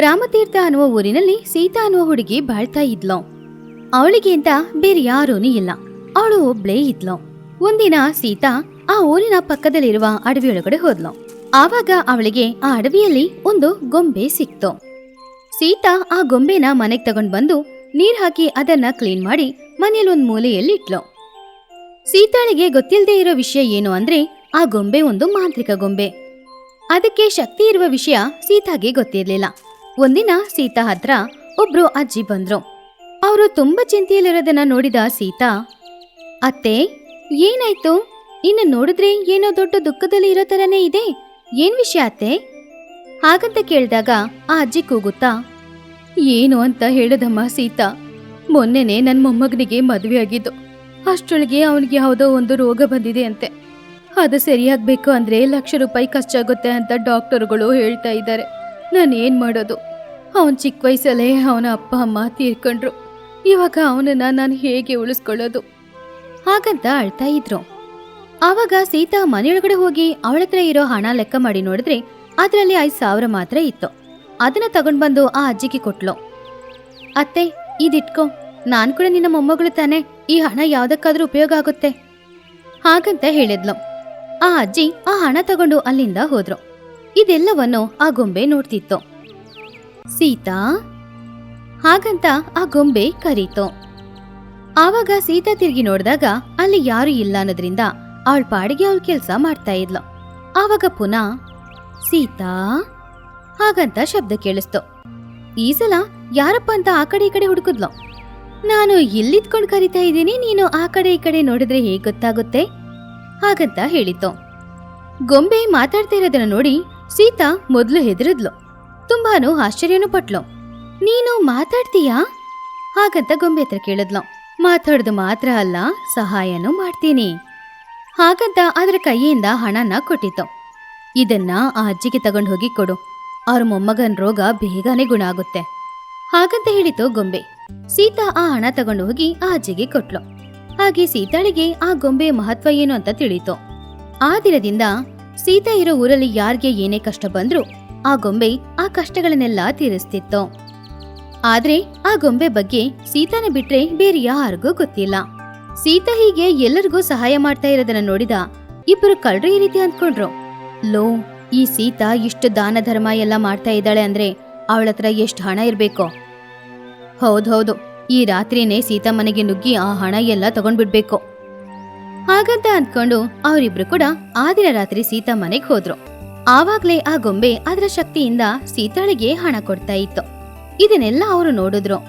ರಾಮತೀರ್ಥ ಅನ್ನುವ ಊರಿನಲ್ಲಿ ಸೀತಾ ಅನ್ನುವ ಹುಡುಗಿ ಬಾಳ್ತಾ ಇದ್ಲು. ಅವಳಿಗೆ ಅಂತ ಬೇರೆ ಯಾರೂನು ಇಲ್ಲ. ಅವಳು ಒಬ್ಳೇ ಇದ್ಲು. ಒಂದಿನ ಸೀತಾ ಆ ಊರಿನ ಪಕ್ಕದಲ್ಲಿರುವ ಅಡವಿಯೊಳಗಡೆ ಹೋದ್ಲು. ಆವಾಗ ಅವಳಿಗೆ ಆ ಅಡವಿಯಲ್ಲಿ ಒಂದು ಗೊಂಬೆ ಸಿಕ್ತು. ಸೀತಾ ಆ ಗೊಂಬೆನ ಮನೆಗೆ ತಗೊಂಡ್ ಬಂದು ನೀರ್ ಹಾಕಿ ಅದನ್ನ ಕ್ಲೀನ್ ಮಾಡಿ ಮನೆಯಲ್ಲಿ ಒಂದು ಮೂಲೆಯಲ್ಲಿ ಇಟ್ಲು. ಸೀತಾಳಿಗೆ ಗೊತ್ತಿಲ್ಲದೆ ಇರೋ ವಿಷಯ ಏನು ಅಂದ್ರೆ ಆ ಗೊಂಬೆ ಒಂದು ಮಾಂತ್ರಿಕ ಗೊಂಬೆ. ಅದಕ್ಕೆ ಶಕ್ತಿ ಇರುವ ವಿಷಯ ಸೀತಾಗೆ ಗೊತ್ತಿರ್ಲಿಲ್ಲ. ಒಂದಿನ ಸೀತಾ ಹತ್ರ ಒಬ್ರು ಅಜ್ಜಿ ಬಂದ್ರು. ಅವರು ತುಂಬಾ ಚಿಂತೆಯಲ್ಲಿರೋದನ್ನ ನೋಡಿದ ಸೀತಾ, ಅತ್ತೆ, ಏನಾಯ್ತು? ಇನ್ನು ನೋಡಿದ್ರೆ ಏನೋ ದೊಡ್ಡ ದುಃಖದಲ್ಲಿ ಇರೋ ತರನೇ ಇದೆ. ಏನ್ ವಿಷಯ ಅತ್ತೆ? ಹಾಗಂತ ಕೇಳಿದಾಗ ಆ ಅಜ್ಜಿ ಕೂಗುತ್ತಾ, ಏನು ಅಂತ ಹೇಳದಮ್ಮ ಸೀತಾ, ಮೊನ್ನೆನೆ ನನ್ನ ಮೊಮ್ಮಗನಿಗೆ ಮದುವೆ ಆಗಿದ್ದು. ಅಷ್ಟೊಳಗೆ ಅವನಿಗೆ ಯಾವುದೋ ಒಂದು ರೋಗ ಬಂದಿದೆ ಅಂತೆ. ಅದು ಸರಿಯಾಗಬೇಕು ಅಂದ್ರೆ ಲಕ್ಷ ರೂಪಾಯಿ ಖರ್ಚಾಗುತ್ತೆ ಅಂತ ಡಾಕ್ಟರ್ಗಳು ಹೇಳ್ತಾ ಇದ್ದಾರೆ. ನಾನು ಏನ್ ಮಾಡೋದು? ಅವನ್ ಚಿಕ್ಕ ವಯಸ್ಸಲ್ಲೇ ಅವನ ಅಪ್ಪ, ಅಮ್ಮ ತೀರ್ಕೊಂಡ್ರು. ಇವಾಗ ಅವನನ್ನ ನಾನು ಹೇಗೆ ಉಳಿಸ್ಕೊಳ್ಳೋದು? ಹಾಗಂತ ಅಳ್ತಾ ಇದ್ರು. ಆವಾಗ ಸೀತಾ ಮನೆಯೊಳಗಡೆ ಹೋಗಿ ಅವಳ ಹತ್ರ ಇರೋ ಹಣ ಲೆಕ್ಕ ಮಾಡಿ ನೋಡಿದ್ರೆ ಅದರಲ್ಲಿ ಐದು ಸಾವಿರ ಮಾತ್ರ ಇತ್ತು. ಅದನ್ನ ತಗೊಂಡ್ ಬಂದು ಆ ಅಜ್ಜಿಗೆ ಕೊಟ್ಲು. ಅತ್ತೆ, ಇದಿಟ್ಕೋ. ನಾನು ಕೂಡ ನಿನ್ನ ಮೊಮ್ಮಗಳು ತಾನೆ. ಈ ಹಣ ಯಾವ್ದಕ್ಕಾದ್ರೂ ಉಪಯೋಗ ಆಗುತ್ತೆ. ಹಾಗಂತ ಹೇಳಿದ್ಲು. ಆ ಅಜ್ಜಿ ಆ ಹಣ ತಗೊಂಡು ಅಲ್ಲಿಂದ ಹೋದ್ರು. ಇದೆಲ್ಲವನ್ನು ಆ ಗೊಂಬೆ ನೋಡ್ತಿತ್ತು. ಸೀತಾ, ಹಾಗಂತ ಆ ಗೊಂಬೆ ಕರೀತು. ಆವಾಗ ಸೀತಾ ತಿರುಗಿ ನೋಡಿದಾಗ ಅಲ್ಲಿ ಯಾರು ಇಲ್ಲ ಅನ್ನೋದ್ರಿಂದ ಅವಳ ಪಾಡಿಗೆ ಅವಳು ಕೆಲಸ ಮಾಡ್ತಾ ಇದ್ಲು. ಆವಾಗ ಪುನಃ, ಸೀತಾ, ಹಾಗಂತ ಶಬ್ದ ಕೇಳಿಸ್ತು. ಈ ಸಲ ಯಾರಪ್ಪ ಅಂತ ಆ ಕಡೆ ಈ ಕಡೆ ಹುಡುಕಿದ್ಲು? ನಾನು ಇಲ್ಲಿದ್ಕೊಂಡು ಕರಿತಾ ಇದ್ದೀನಿ, ನೀನು ಆ ಕಡೆ ಈ ಕಡೆ ನೋಡಿದ್ರೆ ಹೇಗೆ ಗೊತ್ತಾಗುತ್ತೆ? ಹಾಗಂತ ಹೇಳಿತು. ಗೊಂಬೆ ಮಾತಾಡ್ತಾ ಇರೋದನ್ನ ನೋಡಿ ಸೀತಾ ಮೊದಲು ಹೆದರಿದ್ಲು. ತುಂಬಾನು ಆಶ್ಚರ್ಯನೂ ಪಟ್ಲು. ನೀನು ಮಾತಾಡ್ತೀಯಾ? ಹಾಗಂತ ಗೊಂಬೆ ಹತ್ರ ಕೇಳಿದ್ಲು. ಮಾತಾಡೋದು ಮಾತ್ರ ಅಲ್ಲ, ಸಹಾಯನೂ ಮಾಡ್ತೀನಿ. ಹಾಗಂತ ಅದರ ಕೈಯಿಂದ ಹಣನ ಕೊಟ್ಟಿತ್ತು. ಇದನ್ನ ಆ ಅಜ್ಜಿಗೆ ತಗೊಂಡು ಹೋಗಿ ಕೊಡು. ಅವ್ರ ಮೊಮ್ಮಗನ್ ರೋಗ ಬೇಗನೆ ಗುಣ ಆಗುತ್ತೆ. ಹಾಗಂತ ಹೇಳಿತು ಗೊಂಬೆ. ಸೀತಾ ಆ ಹಣ ತಗೊಂಡು ಹೋಗಿ ಆ ಅಜ್ಜಿಗೆ ಕೊಟ್ಲು. ಹಾಗೆ ಸೀತಾಳಿಗೆ ಆ ಗೊಂಬೆ ಮಹತ್ವ ಏನು ಅಂತ ತಿಳಿತು ಆ ದಿನದಿಂದ ಸೀತಾ ಇರೋ ಊರಲ್ಲಿ ಯಾರಿಗೆ ಏನೇ ಕಷ್ಟ ಬಂದ್ರು ಆ ಗೊಂಬೆ ಆ ಕಷ್ಟಗಳನ್ನೆಲ್ಲ ತೀರಿಸ್ತಿತ್ತು. ಆದ್ರೆ ಆ ಗೊಂಬೆ ಬಗ್ಗೆ ಸೀತಾನ ಬಿಟ್ರೆ ಬೇರೆ ಯಾರಿಗೂ ಗೊತ್ತಿಲ್ಲ. ಸೀತಾ ಹೀಗೆ ಎಲ್ಲರಿಗೂ ಸಹಾಯ ಮಾಡ್ತಾ ಇರೋದನ್ನ ನೋಡಿದ ಇಬ್ಬರು ಕಳ್ರು ಈ ರೀತಿ ಅಂದ್ಕೊಂಡ್ರು. ಲೋ, ಈ ಸೀತಾ ಇಷ್ಟು ದಾನ ಧರ್ಮ ಎಲ್ಲ ಮಾಡ್ತಾ ಇದ್ದಾಳೆ ಅಂದ್ರೆ ಅವಳ ಹತ್ರ ಎಷ್ಟು ಹಣ ಇರ್ಬೇಕು? ಹೌದೌದು ಈ ರಾತ್ರಿನೇ ಸೀತಾ ಮನೆಗೆ ನುಗ್ಗಿ ಆ ಹಣ ಎಲ್ಲ ತಗೊಂಡ್ಬಿಡ್ಬೇಕು. ಹಾಗಂತ ಅಂದ್ಕೊಂಡು ಅವರಿಬ್ರು ಕೂಡ ಆ ದಿನ ರಾತ್ರಿ ಸೀತಾ ಮನೆಗೆ ಹೋದ್ರು. ಆವಾಗ್ಲೇ ಆ ಗೊಂಬೆ ಅದರ ಶಕ್ತಿಯಿಂದ ಸೀತಾಳಿಗೆ ಹಣ ಕೊಡ್ತಾ ಇತ್ತು. ಇದನ್ನೆಲ್ಲ ಅವರು ನೋಡಿದ್ರು.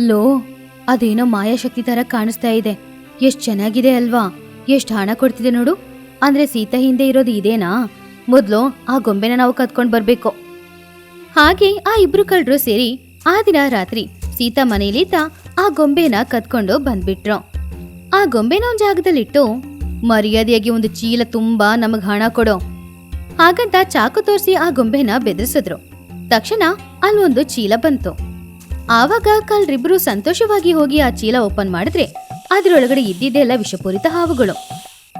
ಲೋ, ಅದೇನೋ ಮಾಯಾಶಕ್ತಿ ತರ ಕಾಣಿಸ್ತಾ ಇದೆ. ಎಷ್ಟ್ ಚೆನ್ನಾಗಿದೆ ಅಲ್ವಾ? ಎಷ್ಟ್ ಹಣ ಕೊಡ್ತಿದೆ ನೋಡು. ಅಂದ್ರೆ ಸೀತಾ ಹಿಂದೆ ಇರೋದು ಇದೇನಾ? ಮೊದ್ಲು ಆ ಗೊಂಬೆನ ನಾವು ಕತ್ಕೊಂಡ್ ಬರ್ಬೇಕು. ಹಾಗೆ ಆ ಇಬ್ರು ಕಳ್ಳರು ಸೇರಿ ಆ ದಿನ ರಾತ್ರಿ ಸೀತಾ ಮನೆಯಲ್ಲಿದ್ದ ಆ ಗೊಂಬೆನ ಕದ್ಕೊಂಡು ಬಂದ್ಬಿಟ್ರು. ಆ ಗೊಂಬೆನ ಒಂದ್ ಜಾಗದಲ್ಲಿಟ್ಟು ಮರ್ಯಾದೆಯಾಗಿ ಒಂದು ಚೀಲ ತುಂಬಾ ನಮಗ್ ಹಣ ಕೊಡು. ಹಾಗಂತ ಚಾಕು ತೋರಿಸಿ ಆ ಗೊಂಬೆನ ಬೆದರಿಸಿದ್ರು. ತಕ್ಷಣ ಅಲ್ಲೊಂದು ಚೀಲ ಬಂತು. ಆವಾಗ ಕಲ್ರಿಬ್ರು ಸಂತೋಷವಾಗಿ ಹೋಗಿ ಆ ಚೀಲ ಓಪನ್ ಮಾಡಿದ್ರೆ ಅದರೊಳಗಡೆ ಇದ್ದಿದ್ದೆಲ್ಲ ವಿಷಪೂರಿತ ಹಾವುಗಳು.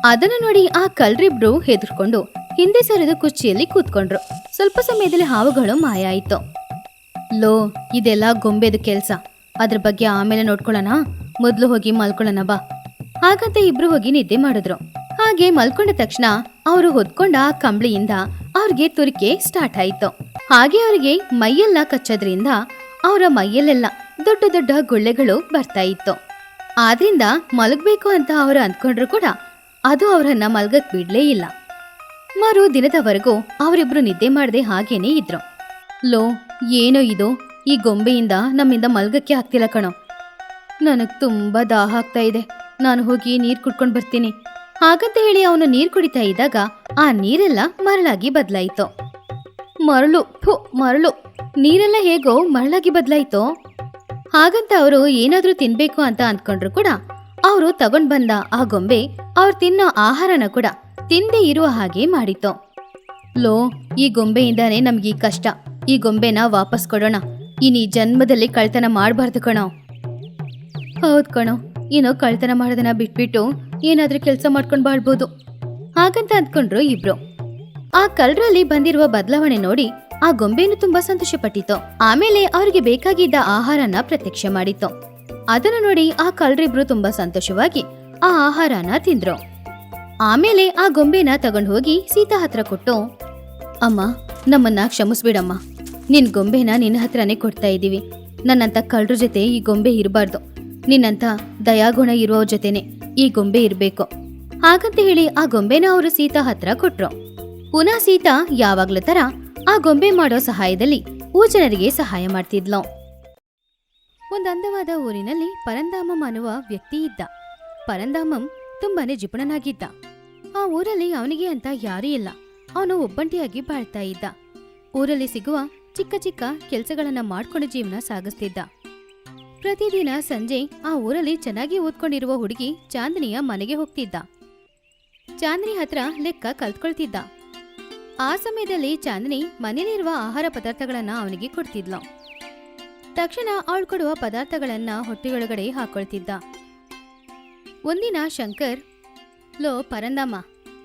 ಅದನ್ನು ನೋಡಿ ಆ ಕಲ್ರಿಬ್ರು ಹೆದರ್ಕೊಂಡು ಹಿಂದೆ ಸರಿದು ಕುರ್ಚಿಯಲ್ಲಿ ಕೂತ್ಕೊಂಡ್ರು. ಸ್ವಲ್ಪ ಸಮಯದಲ್ಲಿ ಹಾವುಗಳು ಮಾಯ ಆಯ್ತು ಲೋ, ಇದೆಲ್ಲ ಗೊಂಬೆದು ಕೆಲ್ಸ. ಅದ್ರ ಬಗ್ಗೆ ಆಮೇಲೆ ನೋಡ್ಕೊಳ್ಳೋಣ. ಮೊದ್ಲು ಹೋಗಿ ಮಲ್ಕೊಳ್ಳೋಣ ಬಾ. ಹಾಗಂತ ಇಬ್ರು ಹೋಗಿ ನಿದ್ದೆ ಮಾಡಿದ್ರು. ಹಾಗೆ ಮಲ್ಕೊಂಡ ತಕ್ಷಣ ಅವರು ಹೊದ್ಕೊಂಡ ಆ ಕಂಬಳಿಯಿಂದ ಅವ್ರಿಗೆ ತುರಿಕೆ ಸ್ಟಾರ್ಟ್ ಆಯ್ತು. ಹಾಗೆ ಅವರಿಗೆ ಮೈಯೆಲ್ಲ ಕಚ್ಚೋದ್ರಿಂದ ಅವರ ಮೈಯಲ್ಲೆಲ್ಲ ದೊಡ್ಡ ದೊಡ್ಡ ಗುಳ್ಳೆಗಳು ಬರ್ತಾ ಇತ್ತು. ಆದ್ರಿಂದ ಮಲಗಬೇಕು ಅಂತ ಅವರು ಅಂದ್ಕೊಂಡ್ರು ಕೂಡ ಅದು ಅವರನ್ನ ಮಲಗಕ್ ಬಿಡ್ಲೇ ಇಲ್ಲ. ಮರು ದಿನದವರೆಗೂ ಅವರಿಬ್ರು ನಿದ್ದೆ ಮಾಡದೆ ಹಾಗೇನೇ ಇದ್ರು. ಲೋ, ಏನೋ ಇದು? ಈ ಗೊಂಬೆಯಿಂದ ನಮ್ಮಿಂದ ಮಲ್ಗಕ್ಕೆ ಆಗ್ತಿಲ್ಲ ಕಣೋ. ನನಗ್ ತುಂಬಾ ದಾಹ ಆಗ್ತಾ ಇದೆ. ನಾನು ಹೋಗಿ ನೀರ್ ಕುಡ್ಕೊಂಡು ಬರ್ತೀನಿ. ಹಾಗಂತ ಹೇಳಿ ಅವನು ನೀರು ಕುಡಿತಾ ಇದ್ದಾಗ ಆ ನೀರೆಲ್ಲ ಮರಳಾಗಿ ಬದಲಾಯಿತು. ಮರಳು, ಫು, ಮರಳು. ನೀರೆಲ್ಲ ಹೇಗೋ ಮರಳಾಗಿ ಬದಲಾಯಿತು. ಹಾಗಂತ ಅವರು ಏನಾದರೂ ತಿನ್ಬೇಕು ಅಂತ ಅಂದ್ಕೊಂಡ್ರು ಕೂಡ ಅವರು ತಗೊಂಡ್ ಬಂದ ಆ ಗೊಂಬೆ ಅವ್ರು ತಿನ್ನೋ ಆಹಾರನ ಕೂಡ ತಿಂದೇ ಇರುವ ಹಾಗೆ ಮಾಡಿತು ಲೋ, ಈ ಗೊಂಬೆಯಿಂದಾನೇ ನಮ್ಗೆ ಈ ಕಷ್ಟ. ಈ ಗೊಂಬೆನ ವಾಪಸ್ ಕೊಡೋಣ. ಇನ್ನು ಈ ಜನ್ಮದಲ್ಲಿ ಕಳ್ತನ ಮಾಡಬಾರ್ದು ಕಣೋ. ಹೌದ್ ಕಣೋ, ಏನೋ ಕಳ್ತನ ಮಾಡೋದನ್ನ ಬಿಟ್ಬಿಟ್ಟು ಏನಾದ್ರೂ ಕೆಲಸ ಮಾಡ್ಕೊಂಡು ಬಾಳ್ಬೋದು. ಹಾಗಂತ ಅಂದ್ಕೊಂಡ್ರು ಇಬ್ರು. ಆ ಕಲ್ರಲ್ಲಿ ಬಂದಿರುವ ಬದಲಾವಣೆ ನೋಡಿ ಆ ಗೊಂಬೆನು ತುಂಬಾ ಸಂತೋಷ ಪಟ್ಟಿತ್ತು ಆಮೇಲೆ ಅವ್ರಿಗೆ ಬೇಕಾಗಿದ್ದ ಆಹಾರನ ಪ್ರತ್ಯಕ್ಷ ಮಾಡಿತ್ತು. ಅದನ್ನು ನೋಡಿ ಆ ಕಲ್ರಿಬ್ರು ತುಂಬಾ ಸಂತೋಷವಾಗಿ ಆ ಆಹಾರನ ತಿಂದ್ರು. ಆಮೇಲೆ ಆ ಗೊಂಬೆನ ತಗೊಂಡು ಹೋಗಿ ಸೀತಾ ಹತ್ರ ಕೊಟ್ಟು, ಅಮ್ಮ, ನಮ್ಮನ್ನ ಕ್ಷಮಿಸ್ಬಿಡಮ್ಮ. ನಿನ್ ಗೊಂಬೆನ ನಿನ್ನ ಹತ್ರನೇ ಕೊಡ್ತಾ ಇದ್ದೀವಿ. ನನ್ನಂತ ಕಳ್ರ ಜೊತೆ ಈ ಗೊಂಬೆ ಇರಬಾರ್ದು. ನಿನ್ನಂತ ದಯಾಗುಣ ಇರೋ ಜೊತೆನೆ. ಈ ಗೊಂಬೆ ಇರಬೇಕು. ಹಾಗಂತ ಹೇಳಿ ಆ ಗೊಂಬೆನ ಅವರು ಸೀತಾ ಹತ್ರ ಕೊಟ್ರು. ಪುನಃ ಸೀತಾ ಯಾವಾಗ್ಲ ತರ ಆ ಗೊಂಬೆ ಮಾಡೋ ಸಹಾಯದಲ್ಲಿ ಊಜನರಿಗೆ ಜನರಿಗೆ ಸಹಾಯ ಮಾಡ್ತಿದ್ಲು. ಒಂದು ಅಂದವಾದ ಊರಿನಲ್ಲಿ ಪರಂದಾಮಂ ಅನ್ನುವ ವ್ಯಕ್ತಿ ಇದ್ದ. ಪರಂದಾಮಂ ತುಂಬಾನೇ ಜಿಪುಣನಾಗಿದ್ದ. ಆ ಊರಲ್ಲಿ ಅವನಿಗೆ ಅಂತ ಯಾರೂ ಇಲ್ಲ. ಅವನು ಒಬ್ಬಂಟಿಯಾಗಿ ಬಾಳ್ತಾ ಇದ್ದ. ಊರಲ್ಲಿ ಸಿಗುವ ಚಿಕ್ಕ ಚಿಕ್ಕ ಕೆಲಸಗಳನ್ನ ಮಾಡ್ಕೊಂಡು ಜೀವನ ಸಾಗಿಸ್ತಿದ್ದ. ಪ್ರತಿದಿನ ಸಂಜೆ ಆ ಊರಲ್ಲಿ ಚೆನ್ನಾಗಿ ಓದ್ಕೊಂಡಿರುವ ಹುಡುಗಿ ಚಾಂದಿನಿಯ ಮನೆಗೆ ಹೋಗ್ತಿದ್ದ. ಚಾಂದಿನಿ ಹತ್ರ ಲೆಕ್ಕ ಕಲ್ತ್ಕೊಳ್ತಿದ್ದ. ಆ ಸಮಯದಲ್ಲಿ ಚಾಂದಿನಿ ಮನೇಲಿರುವ ಆಹಾರ ಪದಾರ್ಥಗಳನ್ನ ಅವನಿಗೆ ಕೊಡ್ತಿದ್ಲು. ತಕ್ಷಣ ಅವಳು ಕೊಡುವ ಪದಾರ್ಥಗಳನ್ನ ಹೊಟ್ಟೆಯೊಳಗಡೆ ಹಾಕೊಳ್ತಿದ್ದ. ಒಂದಿನ ಶಂಕರ್, ಲೋ ಪರಂದಮ್ಮ,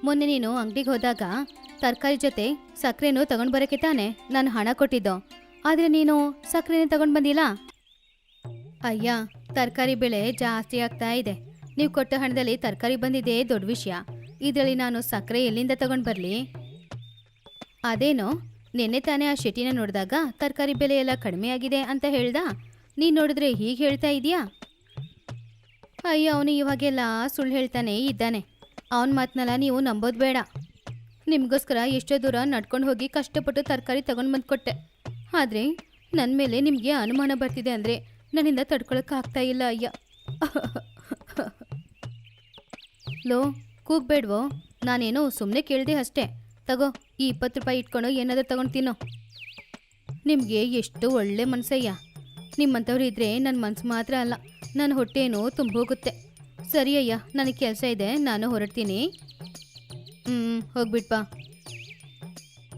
ಮೊನ್ನೆ ನೀನು ಅಂಗಡಿಗೆ ಹೋದಾಗ ತರಕಾರಿ ಜೊತೆ ಸಕ್ಕರೆನೂ ತಗೊಂಡ್ ಬರೋಕೆ ತಾನೆ ನಾನು ಹಣ ಕೊಟ್ಟಿದ್ದೋ. ಆದ್ರೆ ನೀನು ಸಕ್ಕರೆನೇ ತಗೊಂಡ್ ಬಂದಿಲ್ಲ? ಅಯ್ಯ, ತರಕಾರಿ ಬೆಲೆ ಜಾಸ್ತಿ ಆಗ್ತಾ ಇದೆ. ನೀವು ಕೊಟ್ಟ ಹಣದಲ್ಲಿ ತರಕಾರಿ ಬಂದಿದೆ ದೊಡ್ಡ ವಿಷಯ. ಇದರಲ್ಲಿ ನಾನು ಸಕ್ಕರೆ ಎಲ್ಲಿಂದ ತಗೊಂಡು ಬರಲಿ? ಅದೇನೋ, ನಿನ್ನೆ ತಾನೇ ಆ ಶೆಟ್ಟಿನ ನೋಡಿದಾಗ ತರಕಾರಿ ಬೆಲೆ ಎಲ್ಲ ಕಡಿಮೆ ಆಗಿದೆ ಅಂತ ಹೇಳ್ದ. ನೀನು ನೋಡಿದ್ರೆ ಹೀಗೆ ಹೇಳ್ತಾ ಇದೆಯಾ ಅಯ್ಯ, ಅವನು ಇವಾಗೆಲ್ಲ ಸುಳ್ಳು ಹೇಳ್ತಾನೆ ಇದ್ದಾನೆ. ಅವನ ಮಾತನ್ನೆಲ್ಲ ನೀವು ನಂಬೋದು ಬೇಡ. ನಿಮಗೋಸ್ಕರ ಎಷ್ಟೋ ದೂರ ನಡ್ಕೊಂಡು ಹೋಗಿ ಕಷ್ಟಪಟ್ಟು ತರಕಾರಿ ತಗೊಂಡು ಬಂದು ಕೊಟ್ಟೆ ಆದರೆ ನನ್ನ ಮೇಲೆ ನಿಮಗೆ ಅನುಮಾನ ಬರ್ತಿದೆ ಅಂದರೆ ನನ್ನಿಂದ ತಡ್ಕೊಳಕ್ಕೆ ಆಗ್ತಾ ಇಲ್ಲ, ಅಯ್ಯ. ಲೋ, ಕೂಗ್ಬೇಡ್ವೋ. ನಾನೇನೋ ಸುಮ್ಮನೆ ಕೇಳಿದೆ ಅಷ್ಟೇ. ತಗೋ, ಈ ಇಪ್ಪತ್ತು ರೂಪಾಯಿ ಇಟ್ಕೊಂಡು ಏನಾದರೂ ತಗೊಂಡು ತಿನ್ನೋ. ನಿಮಗೆ ಎಷ್ಟು ಒಳ್ಳೆ ಮನಸ್ಸಯ್ಯ ನಿಮ್ಮಂಥವ್ರು ಇದ್ರೆ ನನ್ನ ಮನಸ್ಸು ಮಾತ್ರ ಅಲ್ಲ ನನ್ನ ಹೊಟ್ಟೆನೂ ತುಂಬೋಗುತ್ತೆ ಸರಿ ಅಯ್ಯ, ನನಗೆ ಕೆಲಸ ಇದೆ, ನಾನು ಹೊರಡ್ತೀನಿ. ಹ್ಞೂ ಹೋಗ್ಬಿಟ್ಪಾ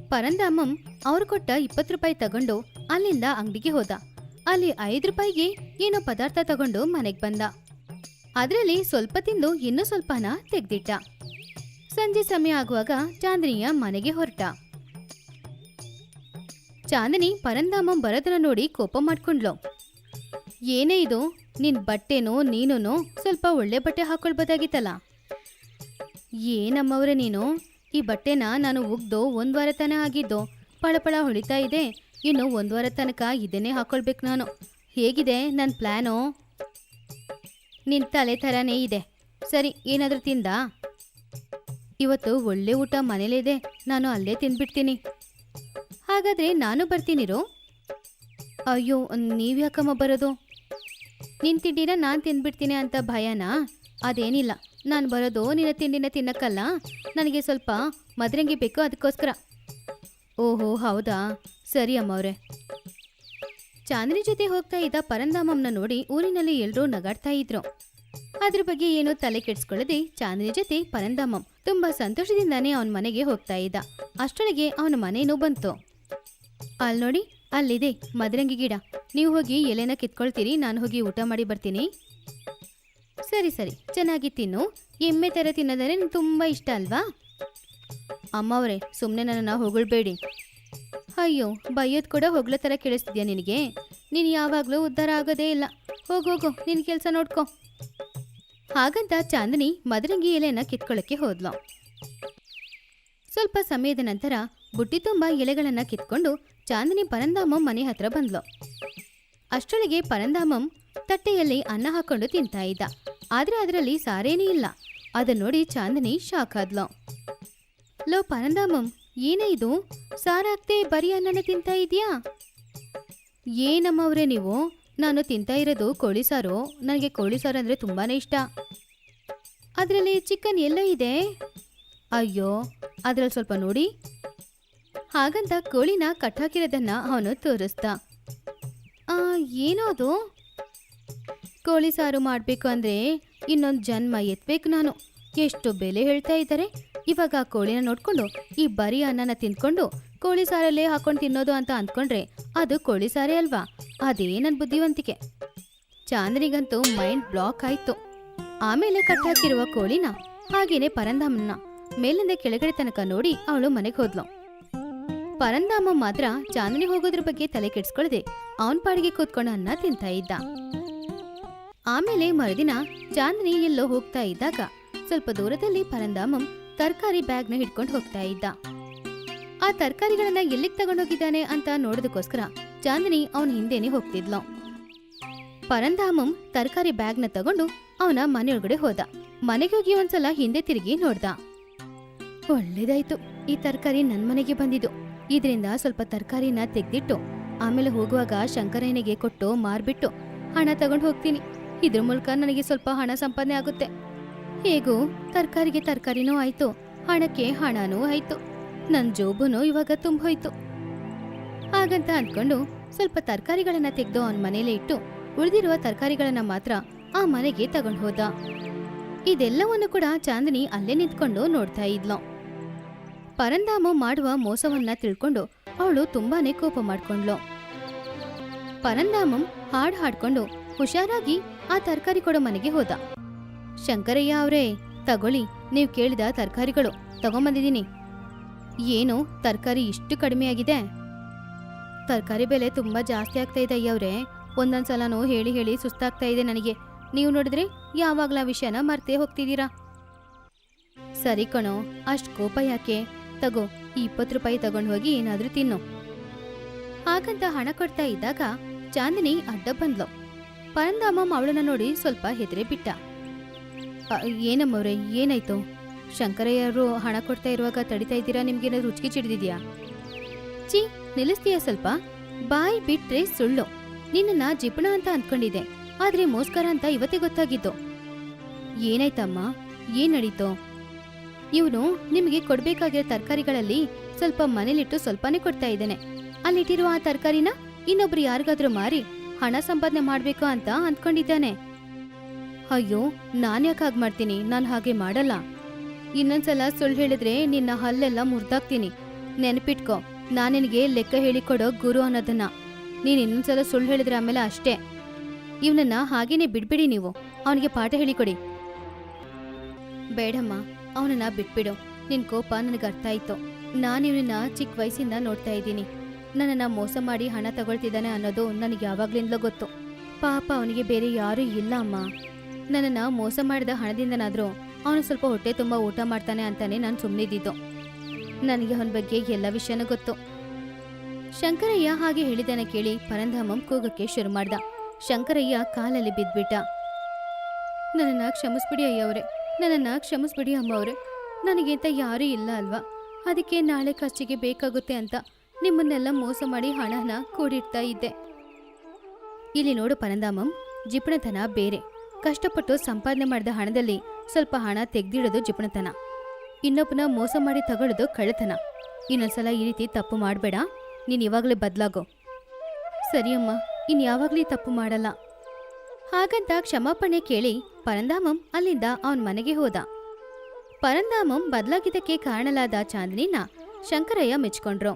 ಪರಂದಾಮಮ್ ಅವ್ರು ಕೊಟ್ಟ ಇಪ್ಪತ್ತು ರೂಪಾಯಿ ತಗೊಂಡು ಅಲ್ಲಿಂದ ಅಂಗಡಿಗೆ ಹೋದ. ಅಲ್ಲಿ ಐದು ರೂಪಾಯಿಗೆ ಏನೋ ಪದಾರ್ಥ ತಗೊಂಡು ಮನೆಗೆ ಬಂದ. ಅದರಲ್ಲಿ ಸ್ವಲ್ಪ ತಿಂದು ಇನ್ನೂ ಸ್ವಲ್ಪನ ತೆಗ್ದಿಟ್ಟ. ಸಂಜೆ ಸಮಯ ಆಗುವಾಗ ಚಾಂದಿನಿಯ ಮನೆಗೆ ಹೊರಟ. ಚಾಂದಿನಿ ಪರಂದಾಮಂ ಬರೋದನ್ನ ನೋಡಿ ಕೋಪ ಮಾಡ್ಕೊಂಡ್ಲು ಏನೇ ಇದು? ನಿನ್ ಬಟ್ಟೆನೋ ನೀನು ಸ್ವಲ್ಪ ಒಳ್ಳೆ ಬಟ್ಟೆ ಹಾಕೊಳ್ಬೋದಾಗಿತ್ತಲ್ಲ. ಏನಮ್ಮವ್ರೆ ನೀನು? ಈ ಬಟ್ಟೆನ ನಾನು ಉಗ್ದು ಒಂದ್ ವಾರ ತನ ಆಗಿದ್ದು ಪಳಪಳ ಹೊಳಿತಾ ಇದೆ ಇನ್ನು ಒಂದು ವಾರ ತನಕ ಇದನ್ನೇ ಹಾಕೊಳ್ಬೇಕು ನಾನು. ಹೇಗಿದೆ ನನ್ನ ಪ್ಲ್ಯಾನು ನಿನ್ನ ತಲೆ ಥರನೇ ಇದೆ. ಸರಿ, ಏನಾದರೂ ತಿಂದಾ? ಇವತ್ತು ಒಳ್ಳೆ ಊಟ ಮನೇಲಿದೆ ನಾನು ಅಲ್ಲೇ ತಿಂದ್ಬಿಡ್ತೀನಿ ಹಾಗಾದರೆ ನಾನು ಬರ್ತೀನಿರು ಅಯ್ಯೋ, ನೀವು ಯಾಕಮ್ಮ ಬರೋದು? ನಿನ್ನ ತಿಂಡಿನ ನಾನು ತಿಂದ್ಬಿಡ್ತೀನಿ ಅಂತ ಭಯನಾ? ಅದೇನಿಲ್ಲ. ನಾನು ಬರೋದು ನಿನ್ನ ತಿಂಡಿನ ತಿನ್ನಕ್ಕಲ್ಲ. ನನಗೆ ಸ್ವಲ್ಪ ಮದ್ರಂಗಿ ಬೇಕು ಅದಕ್ಕೋಸ್ಕರ. ಓಹೋ, ಹೌದಾ? ಸರಿ ಅಮ್ಮವ್ರೆ. ಚಾಂದ್ರಿ ಜೊತೆ ಹೋಗ್ತಾ ಇದ್ದ ಪರಂಧಾಮಮ್ನ ನೋಡಿ ಊರಿನಲ್ಲಿ ಎಲ್ಲರೂ ನಗಾಡ್ತಾ ಇದ್ರು. ಅದ್ರ ಬಗ್ಗೆ ಏನೂ ತಲೆ ಕೆಡಿಸ್ಕೊಳ್ಳದೆ ಚಾಂದ್ರಿ ಜೊತೆ ಪರಂಧಾಮಮ್ ತುಂಬಾ ಸಂತೋಷದಿಂದಾನೇ ಅವನ ಮನೆಗೆ ಹೋಗ್ತಾ ಇದ್ದ. ಅಷ್ಟೊಳಗೆ ಅವನ ಮನೇನೂ ಬಂತು. ಅಲ್ಲಿ ನೋಡಿ, ಅಲ್ಲಿದೆ, ಮದರಂಗಿ ಗಿಡ. ನೀವು ಹೋಗಿ ಎಲೆನ ಕಿತ್ಕೊಳ್ತೀರಿ, ನಾನು ಹೋಗಿ ಊಟ ಮಾಡಿ ಬರ್ತೀನಿ. ಸರಿ ಸರಿ, ಚೆನ್ನಾಗಿ ತಿನ್ನು. ಎಮ್ಮೆ ಥರ ತಿನ್ನೋದಂದ್ರೆ ತುಂಬ ಇಷ್ಟ ಅಲ್ವಾ? ಅಮ್ಮವ್ರೆ ಸುಮ್ಮನೆ ನನ್ನನ್ನು ಹೊಗಳ್ಬೇಡಿ. ಅಯ್ಯೋ, ಬೈಯೋದು ಕೂಡ ಹೋಗ್ಲ ಥರ ಕೇಳಿಸ್ತಿದ್ಯಾ ನಿನಗೆ? ನೀನು ಯಾವಾಗಲೂ ಉದ್ಧಾರ ಆಗೋದೇ ಇಲ್ಲ. ಹೋಗೋಗು ನಿನ್ನ ಕೆಲಸ ನೋಡ್ಕೊ. ಹಾಗಂತ ಚಾಂದಿನಿ ಮದರಂಗಿ ಎಲೆನ ಕಿತ್ಕೊಳ್ಳೋಕ್ಕೆ ಹೋದ್ಲು. ಸ್ವಲ್ಪ ಸಮಯದ ನಂತರ ಬುಟ್ಟಿ ತುಂಬ ಎಲೆಗಳನ್ನ ಕಿತ್ಕೊಂಡು ಚಾಂದಿನಿ ಪರಂದಾಮಂ ಮನೆ ಹತ್ರ ಬಂದ್ಲು. ಅಷ್ಟೊಳಗೆ ಪರಂದಾಮಂ ತಟ್ಟೆಯಲ್ಲಿ ಅನ್ನ ಹಾಕೊಂಡು ತಿಂತಾ ಇದ್ದ. ಆದ್ರೆ ಅದರಲ್ಲಿ ಸಾರೇನೂ ಇಲ್ಲ. ಅದನ್ನ ನೋಡಿ ಚಾಂದಿನಿ ಶಾಕ್ ಆದ್ಲು. ಲೋ ಪರಂದಾಮಂ, ಏನೇ ಇದು? ಸಾರಾಗ್ತೆ ಬರೀ ಅನ್ನನ ತಿಂತಾ ಇದೆಯಾ? ಏನಮ್ಮವ್ರೆ ನೀವು, ನಾನು ತಿಂತಾ ಇರೋದು ಕೋಳಿ ಸಾರು. ನನಗೆ ಕೋಳಿ ಸಾರು ಅಂದರೆ ತುಂಬಾನೇ ಇಷ್ಟ. ಅದರಲ್ಲಿ ಚಿಕನ್ ಎಲ್ಲ ಇದೆ? ಅಯ್ಯೋ, ಅದ್ರಲ್ಲಿ ಸ್ವಲ್ಪ ನೋಡಿ. ಹಾಗಂತ ಕೋಳಿನ ಕಟ್ಟಾಕಿರೋದನ್ನ ಅವನು ತೋರಿಸ್ದ. ಏನೋ ಅದು? ಕೋಳಿ ಸಾರು ಮಾಡಬೇಕು ಅಂದರೆ ಇನ್ನೊಂದು ಜನ್ಮ ಎತ್ಬೇಕು ನಾನು. ಎಷ್ಟು ಬೆಲೆ ಹೇಳ್ತಾ ಇದ್ದಾರೆ. ಇವಾಗ ಕೋಳಿನ ನೋಡ್ಕೊಂಡು ಈ ಬರೀ ಅನ್ನನ ತಿಂದ್ಕೊಂಡು ಕೋಳಿ ಸಾರಲ್ಲೇ ಹಾಕೊಂಡು ತಿನ್ನೋದು ಅಂತ ಅಂದ್ಕೊಂಡ್ರೆ ಅದು ಕೋಳಿ ಸಾರೇ ಅಲ್ವಾ? ಅದೇ ನನ್ನ ಬುದ್ಧಿವಂತಿಕೆ. ಚಾಂದ್ರಿಗಂತೂ ಮೈಂಡ್ ಬ್ಲಾಕ್ ಆಯ್ತು. ಆಮೇಲೆ ಕಟ್ಟಾಕಿರುವ ಕೋಳಿನ ಹಾಗೇನೆ ಪರಂಧಾಮನ್ನ ಮೇಲಿಂದ ಕೆಳಗಡೆ ತನಕ ನೋಡಿ ಅವಳು ಮನೆಗೆ ಹೋದ್ಲು. ಪರಂಧಾಮ ಮಾತ್ರ ಚಾಂದಿನಿ ಹೋಗೋದ್ರ ಬಗ್ಗೆ ತಲೆ ಕೆಡ್ಸ್ಕೊಳ್ದೆ ಅವನ್ ಪಾಡಿಗೆ ಕೂತ್ಕೊಂಡು ಅನ್ನ ತಿಂತಾ ಇದ್ದ. ಆಮೇಲೆ ಮರುದಿನ ಚಾಂದನಿ ಎಲ್ಲೋ ಹೋಗ್ತಾ ಇದ್ದಾಗ ಸ್ವಲ್ಪ ದೂರದಲ್ಲಿ ಪರಂದಾಮಂ ತರಕಾರಿ ಬ್ಯಾಗ್ನ ಹಿಡ್ಕೊಂಡು ಹೋಗ್ತಾ ಇದ್ದ. ಆ ತರಕಾರಿಗಳನ್ನ ಎಲ್ಲಿಗೆ ತಗೊಂಡೋಗಿದ್ದಾನೆ ಅಂತ ನೋಡೋದಕ್ಕೋಸ್ಕರ ಚಾಂದಿನಿ ಅವನ ಹಿಂದೆನೆ ಹೋಗ್ತಿದ್ಲು. ಪರಂಧಾಮಂ ತರಕಾರಿ ಬ್ಯಾಗ್ನ ತಗೊಂಡು ಅವನ ಮನೆಯೊಳಗಡೆ ಹೋದ. ಮನೆಗೆ ಹೋಗಿ ಒಂದ್ಸಲ ಹಿಂದೆ ತಿರುಗಿ ನೋಡ್ದ. ಒಳ್ಳೇದಾಯ್ತು, ಈ ತರಕಾರಿ ನನ್ ಮನೆಗೆ ಬಂದಿದ್ದು. ಇದರಿಂದ ಸ್ವಲ್ಪ ತರಕಾರಿನ ತೆಗ್ದಿಟ್ಟು, ಆಮೇಲೆ ಹೋಗುವಾಗ ಶಂಕರಯ್ಯನಿಗೆ ಕೊಟ್ಟು ಮಾರ್ಬಿಟ್ಟು ಹಣ ತಗೊಂಡು ಹೋಗ್ತೀನಿ. ಇದ್ರ ಮೂಲಕ ನನಗೆ ಸ್ವಲ್ಪ ಹಣ ಸಂಪಾದನೆ ಆಗುತ್ತೆ. ಹೇಗೂ ತರಕಾರಿಗೆ ತರಕಾರಿನೂ ಆಯ್ತು, ಹಣಕ್ಕೆ ಹಣನೂ ಆಯ್ತು. ನನ್ ಜೋಬುನು ಇವಾಗ ತುಂಬೋಯ್ತು. ಹಾಗಂತ ಅಂದ್ಕೊಂಡು ಸ್ವಲ್ಪ ತರಕಾರಿಗಳನ್ನ ತೆಗೆದು ಅವನ ಮನೇಲೆ ಇಟ್ಟು ಉಳಿದಿರುವ ತರಕಾರಿಗಳನ್ನ ಮಾತ್ರ ಆ ಮನೆಗೆ ತಗೊಂಡು ಹೋದ. ಇದೆಲ್ಲವನ್ನು ಕೂಡ ಚಾಂದಿನಿ ಅಲ್ಲೇ ನಿಂತ್ಕೊಂಡು ನೋಡ್ತಾ ಇದ್ಲು. ಪರಂದಾಮ ಮಾಡುವ ಮೋಸವನ್ನ ತಿಳ್ಕೊಂಡು ಅವಳು ತುಂಬಾನೇ ಕೋಪ ಮಾಡ್ಕೊಂಡ್ಲು. ಪರಂದಾಮಂ ಹಾಡ್ ಹಾಡ್ಕೊಂಡು ಹುಷಾರಾಗಿ ಆ ತರಕಾರಿ ಕೊಡೋ ಮನೆಗೆ ಹೋದ. ಶಂಕರಯ್ಯ ಅವರೇ, ತಗೊಳ್ಳಿ, ನೀವು ಕೇಳಿದ ತರಕಾರಿಗಳು, ತಗೊಂಬಂದಿದ್ದೀನಿ. ಏನು, ತರಕಾರಿ ಇಷ್ಟು ಕಡಿಮೆಯಾಗಿದೆ ತರಕಾರಿ ಬೆಲೆ ತುಂಬ ಜಾಸ್ತಿ ಆಗ್ತಾ ಇದೆ ಅಯ್ಯವ್ರೆ. ಒಂದೊಂದ್ಸಲನೂ ಹೇಳಿ ಹೇಳಿ ಸುಸ್ತಾಗ್ತಾ ಇದೆ ನನಗೆ. ನೀವು ನೋಡಿದ್ರೆ ಯಾವಾಗಲ ವಿಷಯನ ಮರ್ತೇ ಹೋಗ್ತಿದ್ದೀರಾ? ಸರಿ ಕಣೋ, ಅಷ್ಟು ಕೋಪ ಯಾಕೆ? ತಗೋ, ಇಪ್ಪತ್ತು ರೂಪಾಯಿ ತಗೊಂಡು ಹೋಗಿ ಏನಾದರೂ ತಿನ್ನು. ಹಾಗಂತ ಹಣ ಕೊಡ್ತಾ ಇದ್ದಾಗ ಚಾಂದಿನಿ ಅಡ್ಡ ಬಂದ್ಲು. ಪರಂದಾಮ ಅವಳನ್ನ ನೋಡಿ ಸ್ವಲ್ಪ ಹೆದರಿ ಬಿಟ್ಟ ಏನಮ್ಮವ್ರೆ ಏನಾಯ್ತು? ಶಂಕರಯ್ಯರು ಹಣ ಕೊಡ್ತಾ ಇರುವಾಗ ತಡಿತಾ ಇದ್ದೀರಾ? ನಿಮ್ಗೇನಾದ್ರು ರುಚಿಗೆ ಚಿಡ್ದಿದ್ಯಾ? ಚಿ ನಿಲ್ಲಿಸ್ತೀಯಾ ಸ್ವಲ್ಪ? ಬಾಯ್ ಬಿಟ್ರೆ ಸುಳ್ಳು. ನಿನ್ನ ಜಿಪಣ ಅಂತ ಅಂದ್ಕೊಂಡಿದ್ದೆ. ಆದ್ರೆ ಮೋಸ್ಕರ ಅಂತ ಇವತ್ತೇ ಗೊತ್ತಾಗಿದ್ದು. ಏನಾಯ್ತಮ್ಮ? ಏನ್ ನಡೀತು? ಇವನು ನಿಮಗೆ ಕೊಡ್ಬೇಕಾಗಿರೋ ತರಕಾರಿಗಳಲ್ಲಿ ಸ್ವಲ್ಪ ಮನೇಲಿಟ್ಟು ಸ್ವಲ್ಪನೇ ಕೊಡ್ತಾ ಇದ್ದೇನೆ. ಅಲ್ಲಿಟ್ಟಿರುವ ಆ ತರಕಾರಿನ ಇನ್ನೊಬ್ರು ಯಾರಿಗಾದ್ರೂ ಮಾರಿ ಹಣ ಸಂಪಾದನೆ ಮಾಡ್ಬೇಕು ಅಂತ ಅಂದ್ಕೊಂಡಿದ್ದಾನೆ. ಅಯ್ಯೋ, ನಾನು ಯಾಕೆ ಹಾಗೆ ಮಾಡ್ತೀನಿ? ನಾನು ಹಾಗೆ ಮಾಡಲ್ಲ. ಇನ್ನೊಂದ್ಸಲ ಸುಳ್ಳು ಹೇಳಿದ್ರೆ ನಿನ್ನ ಹಲ್ಲೆಲ್ಲ ಮುರ್ದಾಕ್ತೀನಿ ನೆನಪಿಟ್ಕೋ, ನಾನು ನಿನಗೆ ಲೆಕ್ಕ ಹೇಳಿಕೊಡೋ ಗುರು ಅನ್ನೋದನ್ನ. ನೀನು ಇನ್ನೊಂದ್ಸಲ ಸುಳ್ಳು ಹೇಳಿದ್ರೆ ಆಮೇಲೆ ಅಷ್ಟೇ. ಇವನನ್ನ ಹಾಗೇನೆ ಬಿಡ್ಬಿಡಿ ನೀವು. ಅವನಿಗೆ ಪಾಠ ಹೇಳಿಕೊಡಿ. ಬೇಡಮ್ಮ, ಅವನನ್ನ ಬಿಟ್ಬಿಡು. ನಿನ್ ಕೋಪ ನನಗೆ ಅರ್ಥ ಆಯ್ತು. ನಾನು ಇವನನ್ನ ಚಿಕ್ಕ ವಯಸ್ಸಿಂದ ನೋಡ್ತಾ ಇದ್ದೀನಿ. ನನ್ನನ್ನ ಮೋಸ ಮಾಡಿ ಹಣ ತಗೊಳ್ತಿದ್ದಾನೆ ಅನ್ನೋದು ನನಗೆ ಯಾವಾಗ್ಲಿಂದಲೂ ಗೊತ್ತು. ಪಾಪ ಅವನಿಗೆ ಬೇರೆ ಯಾರೂ ಇಲ್ಲ ಅಮ್ಮ. ನನ್ನನ್ನ ಮೋಸ ಮಾಡಿದ ಹಣದಿಂದನಾದ್ರೂ ಅವನು ಸ್ವಲ್ಪ ಹೊಟ್ಟೆ ತುಂಬ ಊಟ ಮಾಡ್ತಾನೆ ಅಂತಾನೆ ನಾನು ಸುಮ್ಮನಿದ್ದಿದ್ದು ನನಗೆ ಅವನ ಬಗ್ಗೆ ಎಲ್ಲ ವಿಷಯನೂ ಗೊತ್ತು. ಶಂಕರಯ್ಯ ಹಾಗೆ ಹೇಳಿದನ ಕೇಳಿ ಪರಂಧಾಮಂ ಕೂಗಕ್ಕೆ ಶುರು ಮಾಡ್ದ. ಶಂಕರಯ್ಯ ಕಾಲಲ್ಲಿ ಬಿದ್ಬಿಟ್ಟ. ನನ್ನನ್ನ ಕ್ಷಮಿಸ್ಬಿಡಿ ಅಯ್ಯವ್ರೆ, ನನ್ನನ್ನ ಕ್ಷಮಿಸ್ಬಿಡಿ ಅಮ್ಮ ಅವ್ರೆ ನನಗಿಂತ ಯಾರೂ ಇಲ್ಲ ಅಲ್ವಾ? ಅದಕ್ಕೆ ನಾಳೆ ಖರ್ಚಿಗೆ ಬೇಕಾಗುತ್ತೆ ಅಂತ ನಿಮ್ಮನ್ನೆಲ್ಲ ಮೋಸ ಮಾಡಿ ಹಣನ ಕೂಡಿಡ್ತಾ ಇದ್ದೆ. ಇಲ್ಲಿ ನೋಡು ಪರಂಧಾಮಂ, ಜಿಪಣತನ ಬೇರೆ. ಕಷ್ಟಪಟ್ಟು ಸಂಪಾದನೆ ಮಾಡಿದ ಹಣದಲ್ಲಿ ಸ್ವಲ್ಪ ಹಣ ತೆಗೆದಿಡೋದು ಜಿಪುಣತನ. ಇನ್ನೊಬ್ಬನ ಮೋಸ ಮಾಡಿ ತಗೊಳ್ಳೋದು ಕಳ್ಳತನ. ಇನ್ನೊಂದ್ಸಲ ಈ ರೀತಿ ತಪ್ಪು ಮಾಡಬೇಡ, ನೀನು ಇವಾಗಲೇ ಬದಲಾಗೋ. ಸರಿಯಮ್ಮ ಇನ್ ಯಾವಾಗ್ಲೂ ತಪ್ಪು ಮಾಡಲ್ಲ. ಹಾಗಂತ ಕ್ಷಮಾಪಣೆ ಕೇಳಿ ಪರಂಧಾಮಂ ಅಲ್ಲಿಂದ ಅವನ ಮನೆಗೆ ಹೋದ. ಪರಂಧಾಮಂ ಬದಲಾಗಿದ್ದಕ್ಕೆ ಕಾರಣಲಾದ ಚಾಂದಿನಿನ ಶಂಕರಯ್ಯ ಮೆಚ್ಕೊಂಡ್ರು.